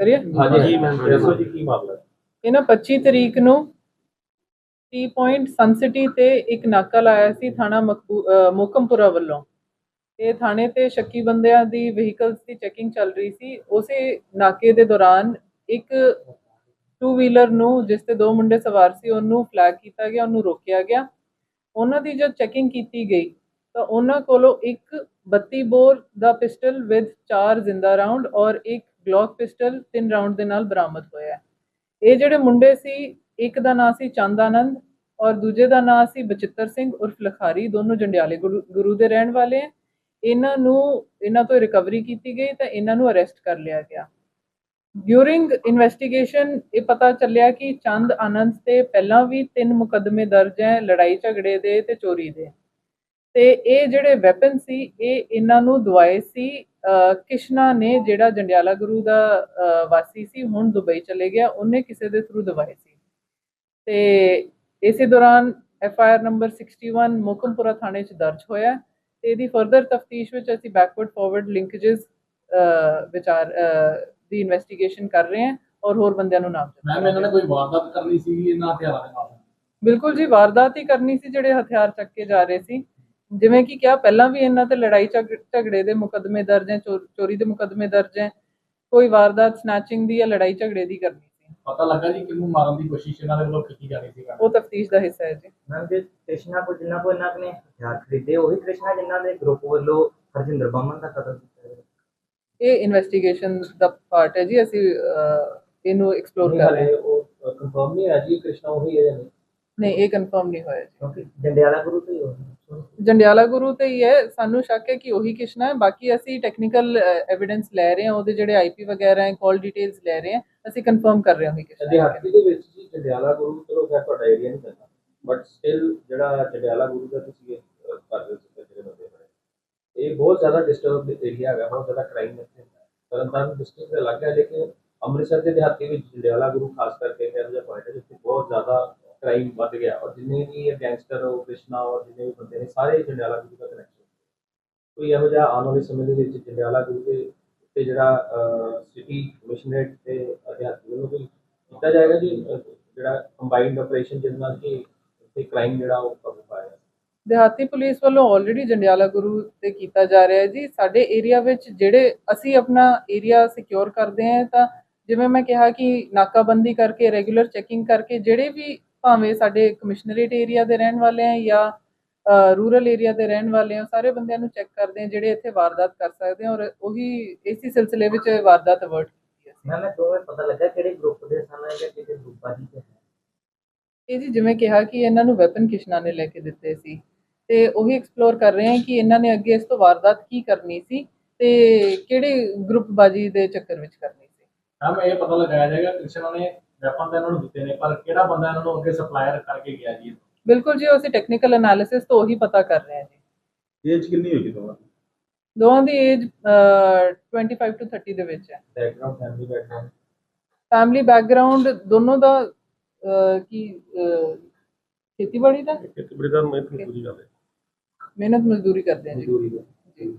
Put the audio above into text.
ਕਰੀਏ? ਹਾਂਜੀ ਮੈਮ ਦੱਸੋ ਜੀ ਕੀ ਮਾਮਲਾ ਹੈ? ਇਹਨਾਂ 25 ਤਰੀਕ ਨੂੰ ਟੀ ਪੁਆਇੰਟ ਸਨ ਸਿਟੀ ਤੇ ਇੱਕ ਨਾਕਾ ਲਾਇਆ ਸੀ ਥਾਣਾ ਮੋਕਮਪੁਰਾ ਵੱਲੋਂ। ਇਹ ਥਾਣੇ ਤੇ ਸ਼ੱਕੀ ਬੰਦਿਆਂ ਦੀ ਵਹੀਕਲਸ ਦੀ ਚੈਕਿੰਗ ਚੱਲ ਰਹੀ ਸੀ। ਉਸੇ ਨਾਕੇ ਦੇ ਦੌਰਾਨ ਇੱਕ ਟੂ ਵੀਲਰ ਨੂੰ ਜਿਸ ਤੇ ਦੋ ਮੁੰਡੇ ਸਵਾਰ ਸੀ ਉਹਨੂੰ ਫਲੈਗ ਕੀਤਾ ਗਿਆ ਉਹਨੂੰ ਰੋਕਿਆ ਗਿਆ। ਉਹਨਾਂ ਦੀ ਜਦ ਚੈਕਿੰਗ ਕੀਤੀ ਗਈ ਤਾਂ ਉਹਨਾਂ ਕੋਲੋਂ ਇੱਕ 32 ਬੋਰ ਦਾ ਪਿਸਟਲ ਵਿਦ ਚਾਰ ਜ਼ਿੰਦਾ ਰਾਉਂਡ ਔਰ ਇੱਕ ਗਲੌਕ ਪਿਸਟਲ ਤਿੰਨ ਰਾਉਂਡ ਦੇ ਨਾਲ ਬਰਾਮਦ ਹੋਇਆ ਇਹ ਜਿਹੜੇ ਮੁੰਡੇ ਸੀ, ਇੱਕ ਦਾ ਨਾਂ ਸੀ ਚੰਦ ਔਰ ਦੂਜੇ ਦਾ ਨਾਂ ਸੀ ਬਚਿੱਤਰ ਸਿੰਘ ਉਰਫ ਲਖਾਰੀ। ਦੋਨੋਂ ਜੰਡਿਆਲੇ ਗੁਰੂ ਗੁਰੂ ਦੇ ਰਹਿਣ ਵਾਲੇ ਹੈ। ਇਹਨਾਂ ਨੂੰ, ਇਹਨਾਂ ਤੋਂ ਰਿਕਵਰੀ ਕੀਤੀ ਗਈ ਤਾਂ ਇਹਨਾਂ ਨੂੰ ਅਰੈਸਟ ਕਰ ਲਿਆ ਗਿਆ। ਡਿਊਰਿੰਗ ਇਨਵੈਸਟੀਗੇਸ਼ਨ ਇਹ ਪਤਾ ਚੱਲਿਆ ਕਿ ਚੰਦ ਆਨੰਦ ਤੇ ਪਹਿਲਾਂ ਵੀ ਤਿੰਨ ਮੁਕੱਦਮੇ ਦਰਜ ਹੈ, ਲੜਾਈ ਝਗੜੇ ਦੇ ਤੇ ਚੋਰੀ ਦੇ। ਤੇ ਇਹ ਜਿਹੜੇ ਵੈਪਨ ਸੀ ਇਹ ਇਹਨਾਂ ਨੂੰ ਦਵਾਏ ਸੀ। ਕਿਸ਼ਨਾ ਨੇ ਜਿਹੜਾ ਜੰਡਿਆਲਾ ਗੁਰੂ ਦਾ ਵਾਸੀ ਸੀ ਹੁਣ ਦੁਬਈ ਚਲੇ ਗਿਆ ਉਹਨੇ ਕਿਸੇ ਦੇ ਥਰੂ ਦਵਾਏ ਸੀ। ਤੇ ਇਸੇ ਦੌਰਾਨ F I R number 61 Mokampura ਥਾਣੇ 'ਚ ਦਰਜ ਹੋਇਆ। ਤੇ ਇਹਦੀ ਫਰਦਰ ਤਫਤੀਸ਼ ਵਿੱਚ ਅਸੀਂ ਬੈਕਵਰਡ ਫਾਰਵਰਡ ਲਿੰਕੇजेस ਵਿਚਾਰ ਦੀ ਇਨਵੈਸਟੀਗੇਸ਼ਨ ਕਰ ਰਹੇ ਹਾਂ ਔਰ ਹੋਰ ਬੰਦਿਆਂ ਨੂੰ ਨਾਮ ਮੈਮ ਇਹਨਾਂ ਨੇ ਕੋਈ ਵਾਰਦਾਤ ਕਰਨੀ ਸੀ ਇਹਨਾਂ ਹਥਿਆਰਾਂ ਦੇ ਨਾਲ? ਬਿਲਕੁਲ ਜੀ ਵਾਰਦਾਤ ਹੀ ਕਰਨੀ ਸੀ ਜਿਹੜੇ ਹਥਿਆਰ ਚੱਕ ਕੇ ਜਾ ਰਹੇ ਸੀ। ਜਿਵੇਂ ਕਿ ਕਿਹਾ ਪਹਿਲਾਂ ਵੀ ਇਹਨਾਂ ਤੇ ਲੜਾਈ ਝਗ- ਝਗੜੇ ਦੇ ਮੁਕੱਦਮੇ ਦਰਜ ਹੈ ਚੋਰੀ ਦੇ ਮੁਕੱਦਮੇ ਦਰਜ ਹੈ। ਕੋਈ ਵਾਰਦਾਤ ਸਨੈਚਿੰਗ ਦੀ ਜਾਂ ਲੜਾਈ ਝਗੜੇ ਦੀ ਕਰਨੀ ਸੀ। ਪਤਾ ਲੱਗਾ ਜੀ ਕਿਹਨੂੰ ਮਾਰਨ ਦੀ ਕੋਸ਼ਿਸ਼ ਇਹਨਾਂ ਦੇ ਵੱਲੋਂ ਕੀਤੀ ਜਾ ਰਹੀ ਸੀ। ਉਹ ਤਫਤੀਸ਼ ਦਾ ਹਿੱਸਾ ਹੈ ਜੀ। ਮੈਮ ਜੇ ਕ੍ਰਿਸ਼ਨਾ ਕੋ ਜਿੰਨਾ ਕੋ ਇਹਨਾਂ ਨੇ ਹਥਿਆਰ ਖਰੀਦੇ ਉਹੀ ਕ੍ਰਿਸ਼ਨਾ ਜਿਨ੍ਹਾਂ ਦੇ ਗਰੁੱਪ ਵੱਲੋਂ ਹਰਜਿੰਦਰ ਬਾਮਨ ਦਾ ਕਤਲ ਕੀਤਾ ਗਿਆ। ਇਹ ਇਨਵੈਸਟੀਗੇਸ਼ਨ ਦਾ ਪਾਰਟ ਹੈ ਜੀ ਅਸੀਂ ਇਹਨੂੰ ਐਕਸਪਲੋਰ ਕਰ ਰਹੇ ਹਾਂ। ਉਹ ਕਨਫਰਮ ਨਹੀਂ ਹੈ ਜੀ ਕ੍ਰਿਸ਼ਨਾ ਉਹੀ ਹੈ ਜਾਂ ਨਹੀਂ? ਨਹੀਂ ਇਹ ਕਨਫਰਮ ਨਹੀਂ ਹੋਇਆ ਜੀ। ਕਿਉਂਕਿ ਜੰਡਿਆਲਾ ਗੁਰੂ ਤੋਂ ਹੀ ਹੋਇਆ। ਜੰਡਿਆਲਾ ਗੁਰੂ ਤੇ ਹੀ ਹੈ। ਸਾਨੂੰ ਸ਼ੱਕ ਹੈ ਕਿ ਉਹੀ ਕਿਸ਼ਨਾ ਹੈ। ਬਾਕੀ ਅਸੀਂ ਟੈਕਨੀਕਲ ਐਵੀਡੈਂਸ ਲੈ ਰਹੇ ਹਾਂ। ਉਹਦੇ ਜਿਹੜੇ ਆਈਪੀ ਵਗੈਰਾ ਹੈ ਕਾਲ ਡਿਟੇਲਸ ਲੈ ਰਹੇ ਹਾਂ। ਅਸੀਂ ਕਨਫਰਮ ਕਰ ਰਹੇ ਹਾਂ ਉਹੀ ਕਿਸ਼ਨਾ ਹੈ। ਦਿਹਾਤੀ ਦੇ ਵਿੱਚ ਜੀ ਜੰਡਿਆਲਾ ਗੁਰੂ ਚਲੋ ਖੈਰ ਤੁਹਾਡਾ ਏਰੀਆ ਨਹੀਂ ਪੈਂਦਾ ਬਟ ਸਟਿਲ ਜਿਹੜਾ ਜੰਡਿਆਲਾ ਗੁਰੂ ਦਾ ਤੁਸੀਂ ਇਹ, ਅਹ, ਕਰ ਰਹੇ ਸੀ ਜਿਹੜੇ ਬੰਦੇ ਬਣੇ। ਇਹ ਬਹੁਤ ਜ਼ਿਆਦਾ ਡਿਸਟਰਬ ਏਰੀਆ ਹੈਗਾ। ਬਹੁਤ ਜ਼ਿਆਦਾ ਕ੍ਰਾਈਮ ਇੱਥੇ ਹੁੰਦਾ ਹੈ। ਤਰਨਤਾਰਨ ਡਿਸਟ੍ਰਿਕਟ ਦੇ ਅਲੱਗ ਹੈ। ਲੇਕਿਨ ਅੰਮ੍ਰਿਤਸਰ ਦੇ ਦਿਹਾਤੀ ਵਿੱਚ ਜੰਡਿਆਲਾ ਗੁਰੂ ਖਾਸ ਕਰਕੇ ਇਹੋ ਜਿਹਾ ਪੁਆਇੰਟ ਹੈ ਜਿੱਥੇ ਬਹੁਤ ਜ਼ਿਆਦਾ ਕ੍ਰਾਈਮ ਵੱਧ ਗਿਆ ਔਰ ਜਿੰਨੇ ਵੀ ਇਹ ਗੈਂਗਸਟਰ ਉਹ ਕ੍ਰਿਸ਼ਨਾ ਔਰ ਜਿੰਨੇ ਵੀ ਬੰਦੇ ਨੇ, ਸਾਰੇ ਜੰਡਿਆਲਾ ਗੁਰੂ ਦਾ ਕਨੈਕਸ਼ਨ ਕੋਈ ਇਹੋ ਜਿਹਾ ਆਉਣ ਵਾਲੇ ਸਮੇਂ ਦੇ ਵਿੱਚ ਜੰਡਿਆਲਾ ਗੁਰੂ ਦੇ ਉੱਤੇ ਜਿਹੜਾ ਸਿਟੀ ਕਮਿਸ਼ਨਰੇਟ ਤੇ ਅਧਿਆਪਕ ਵੱਲੋਂ ਕੋਈ ਕੀਤਾ ਜਾਏਗਾ ਜੀ ਜਿਹੜਾ ਕੰਬਾਈਨਡ ਆਪਰੇਸ਼ਨ ਜਿਹਦੇ ਨਾਲ ਕਿ ਇੱਥੇ ਕ੍ਰਾਈਮ ਜਿਹੜਾ ਉਹ ਕਾਬੂ ਪਾਇਆ ਦਿਹਾਤੀ ਪੁਲਿਸ ਵੱਲੋਂ ਆਲਰੇਡੀ ਜੰਡਿਆਲਾ ਗੁਰੂ ਤੇ ਕੀਤਾ ਜਾ ਰਿਹਾ ਹੈ ਜੀ। ਸਾਡੇ ਏਰੀਆ ਵਿੱਚ ਜਿਹੜੇ ਅਸੀਂ ਆਪਣਾ ਏਰੀਆ ਸਿਕਿਉਰ ਕਰਦੇ ਹਾਂ ਤਾਂ ਜਿਵੇਂ ਮੈਂ ਕਿਹਾ ਕਿ ਨਾਕਾਬੰਦੀ ਕਰਕੇ ਰੈਗੂਲਰ ਚੈਕਿੰਗ ਕਰਕੇ ਜਿਹੜੇ ਵੀ ਭਾਵੇਂ ਸਾਡੇ ਕਮਿਸ਼ਨਰੇਟ ਏਰੀਆ ਦੇ ਰਹਿਣ ਵਾਲੇ ਆ ਜਾਂ ਰੂਰਲ ਏਰੀਆ ਦੇ ਰਹਿਣ ਵਾਲੇ ਆ ਸਾਰੇ ਬੰਦਿਆਂ ਨੂੰ ਚੈੱਕ ਕਰਦੇ ਆ ਜਿਹੜੇ ਇੱਥੇ ਵਾਰਦਾਤ ਕਰ ਸਕਦੇ ਆ ਔਰ ਉਹੀ ਇਸੇ ਸਿਲਸਿਲੇ ਵਿੱਚ ਵਾਰਦਾਤ ਅਵਰਟ ਕੀਤੀ ਹੈ। ਮੈਂ ਮੈਂ ਦੋਵੇਂ ਪਤਾ ਲੱਗਾ ਕਿਹੜੇ ਗਰੁੱਪ ਦੇ ਸਨ ਜਾਂ ਕਿਹੜੇ ਗਰੁੱਪਾਂ ਦੀ ਇਹ ਜੀ ਜਿਵੇਂ ਕਿਹਾ ਕਿ ਇਹਨਾਂ ਨੂੰ ਵੈਪਨ ਕਿਸ਼ਨਾ ਨੇ ਲੈ ਕੇ ਦਿੱਤੇ ਸੀ ਤੇ ਉਹੀ ਐਕਸਪਲੋਰ ਕਰ ਰਹੇ ਹਾਂ ਕਿ ਇਹਨਾਂ ਨੇ ਅੱਗੇ ਇਸ ਤੋਂ ਵਾਰਦਾਤ ਕੀ ਕਰਨੀ ਸੀ ਤੇ ਕਿਹੜੇ ਗਰੁੱਪਬਾਜੀ ਦੇ ਚੱਕਰ ਵਿੱਚ ਕਰਨੀ ਸੀ। ਮੈਮ ਇਹ ਪਤਾ ਲਗਾਇਆ ਜਾਏਗਾ ਕ੍ਰਿਸ਼ਨਾ ਨੇ ਵੈਪਨ ਤਾਂ ਇਹਨਾਂ ਨੂੰ ਦਿੱਤੇ ਨੇ ਪਰ ਕਿਹੜਾ ਬੰਦਾ ਇਹਨਾਂ ਨੂੰ ਅੱਗੇ ਸਪਲਾਇਰ ਕਰਕੇ ਗਿਆ ਜੀ? ਬਿਲਕੁਲ ਜੀ ਉਹ ਅਸੀਂ ਟੈਕਨੀਕਲ ਐਨਾਲਿਸਿਸ ਤੋਂ ਉਹੀ ਪਤਾ ਕਰ ਰਹੇ ਹਾਂ ਜੀ। ਏਜ ਕਿੰਨੀ ਹੋਈ ਦੋਵਾਂ ਦੀ? ਦੋਵਾਂ ਦੀ ਏਜ 25 ਤੋਂ 30 ਦੇ ਵਿੱਚ ਹੈ। Background family background family background ਦੋਨੋਂ ਦਾ ਅਹ, ਕੀ ਅਹ, ਖੇਤੀਬਾੜੀ ਦਾ? ਇੱਕ ਬੜੀ ਦਾ ਮੈਂ ਤੁਹਾਨੂੰ ਪੂਰੀ ਗੱਲ ਹੈ ਮਿਹਨਤ ਮਜ਼ਦੂਰੀ ਕਰਦੇ ਹਾਂ ਜੀ। ਮਜ਼ਦੂਰੀ ਦਾ। ਜੀ।